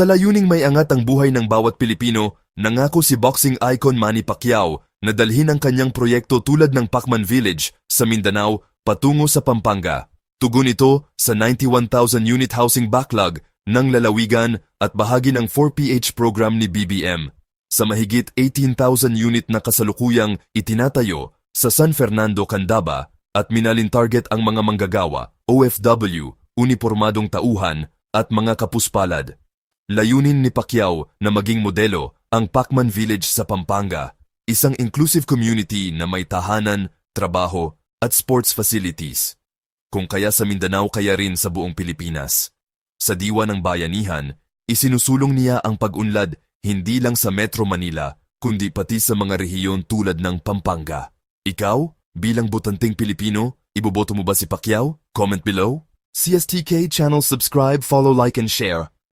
Sa layuning may angat ang buhay ng bawat Pilipino, nangako si boxing icon Manny Pacquiao na dalhin ang kanyang proyekto tulad ng Pacman Village sa Mindanao patungo sa Pampanga. Tugon ito sa 91,000 unit housing backlog ng lalawigan at bahagi ng 4PH program ni BBM. Sa mahigit 18,000 unit na kasalukuyang itinatayo sa San Fernando, Candaba at minalin target ang mga manggagawa, OFW, uniformadong tauhan at mga kapuspalad. Layunin ni Pacquiao na maging modelo ang Pacman Village sa Pampanga, isang inclusive community na may tahanan, trabaho at sports facilities. Kung kaya sa Mindanao kaya rin sa buong Pilipinas. Sa diwa ng bayanihan, isinusulong niya ang pag-unlad hindi lang sa Metro Manila, kundi pati sa mga rehiyon tulad ng Pampanga. Ikaw, bilang butanting Pilipino, iboboto mo ba si Pacquiao? Comment below. CSTK channel subscribe, follow, like, and share.